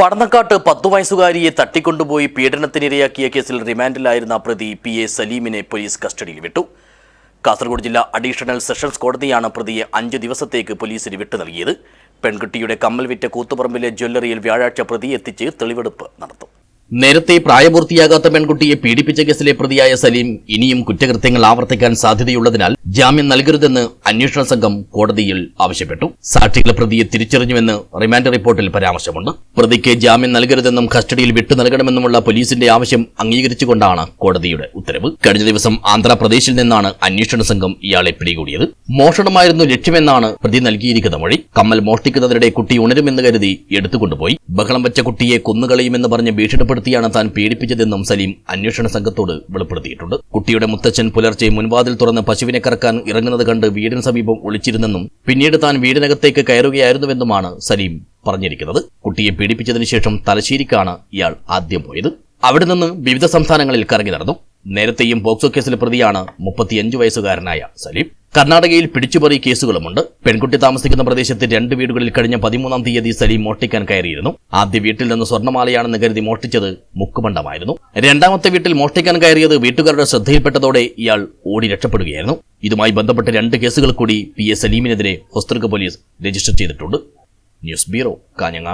പടന്നക്കാട്ട് പത്തു വയസ്സുകാരിയെ തട്ടിക്കൊണ്ടുപോയി പീഡനത്തിനിരയാക്കിയ കേസിൽ റിമാൻഡിലായിരുന്ന പ്രതി പി എ സലീമിനെ പോലീസ് കസ്റ്റഡിയിൽ വിട്ടു. കാസർഗോഡ് ജില്ലാ അഡീഷണൽ സെഷൻസ് കോടതിയാണ് പ്രതിയെ അഞ്ച് ദിവസത്തേക്ക് പോലീസിന് വിട്ടു നൽകിയത്. പെൺകുട്ടിയുടെ കമ്മൽ വിറ്റ കൂത്തുപറമ്പിലെ ജ്വല്ലറിയിൽ വ്യാഴാഴ്ച പ്രതി എത്തിച്ച് തെളിവെടുപ്പ് നടത്തും. നേരത്തെ പ്രായപൂർത്തിയാകാത്ത പെൺകുട്ടിയെ പീഡിപ്പിച്ച കേസിലെ പ്രതിയായ സലീം ഇനിയും കുറ്റകൃത്യങ്ങൾ ആവർത്തിക്കാൻ സാധ്യതയുള്ളതിനാൽ ജാമ്യം നൽകരുതെന്ന് അന്വേഷണ സംഘം കോടതിയിൽ ആവശ്യപ്പെട്ടു. സാക്ഷികളെ പ്രതിയെ തിരിച്ചറിഞ്ഞുവെന്ന് റിമാൻഡ് റിപ്പോർട്ടിൽ പരാമർശമുണ്ട്. പ്രതിക്ക് ജാമ്യം നൽകരുതെന്നും കസ്റ്റഡിയിൽ വിട്ടു നൽകണമെന്നുമുള്ള പോലീസിന്റെ ആവശ്യം അംഗീകരിച്ചുകൊണ്ടാണ് കോടതിയുടെ ഉത്തരവ്. കഴിഞ്ഞ ദിവസം ആന്ധ്രാപ്രദേശിൽ നിന്നാണ് അന്വേഷണ സംഘം ഇയാളെ പിടികൂടിയത്. മോഷണമായിരുന്നു ലക്ഷ്യമെന്നാണ് പ്രതി നൽകിയിരിക്കുന്ന മൊഴി. കമ്മൽ മോഷ്ടിക്കുന്നതിനിടെ കുട്ടി ഉണരുമെന്ന് കരുതി എടുത്തുകൊണ്ടുപോയി. ബഹളം വെച്ച കുട്ടിയെ കൊന്നുകളയുമെന്ന് പറഞ്ഞ് ഭീഷണിപ്പെടുത്തിയാണ് താൻ പീഡിപ്പിച്ചതെന്നും സലീം അന്വേഷണ സംഘത്തോട് വെളിപ്പെടുത്തിയിട്ടുണ്ട്. കുട്ടിയുടെ മുത്തച്ഛൻ പുലർച്ചെ മുൻവാതിൽ തുറന്ന് പശുവിനെ കറക്കാൻ ഇറങ്ങുന്നത് കണ്ട് വീടിന് സമീപം ഒളിച്ചിരുന്നെന്നും പിന്നീട് താൻ വീടിനകത്തേക്ക് കയറുകയായിരുന്നുവെന്നുമാണ് സലീം പറഞ്ഞിരിക്കുന്നത്. കുട്ടിയെ പീഡിപ്പിച്ചതിനു ശേഷം തലശ്ശേരിക്കാണ് ഇയാൾ ആദ്യം പോയത്. അവിടെ നിന്ന് വിവിധ സംസ്ഥാനങ്ങളിൽ കറങ്ങി നടന്നു. നേരത്തെയും പോക്സോ കേസിലെ പ്രതിയാണ് മുപ്പത്തിയഞ്ചു വയസ്സുകാരനായ സലീം. കർണാടകയിൽ പിടിച്ചുപറി കേസുകളുമുണ്ട്. പെൺകുട്ടി താമസിക്കുന്ന പ്രദേശത്ത് രണ്ട് വീടുകളിൽ കഴിഞ്ഞ പതിമൂന്നാം തീയതി സലീം മോഷ്ടിക്കാൻ കയറിയിരുന്നു. ആദ്യ വീട്ടിൽ നിന്ന് സ്വർണമാലയാണെന്ന് കരുതി മോഷ്ടിച്ചത് മുക്കുമണ്ഡമായിരുന്നു രണ്ടാമത്തെ വീട്ടിൽ മോഷ്ടിക്കാൻ കയറിയത് വീട്ടുകാരുടെ ശ്രദ്ധയിൽപ്പെട്ടതോടെ ഇയാൾ ഓടി രക്ഷപ്പെടുകയായിരുന്നു. ഇതുമായി ബന്ധപ്പെട്ട് രണ്ട് കേസുകൾ കൂടി പി എ സലീമിനെതിരെ ഹൊസ്തൃക പോലീസ് രജിസ്റ്റർ ചെയ്തിട്ടുണ്ട്. News bureau Kanhangad.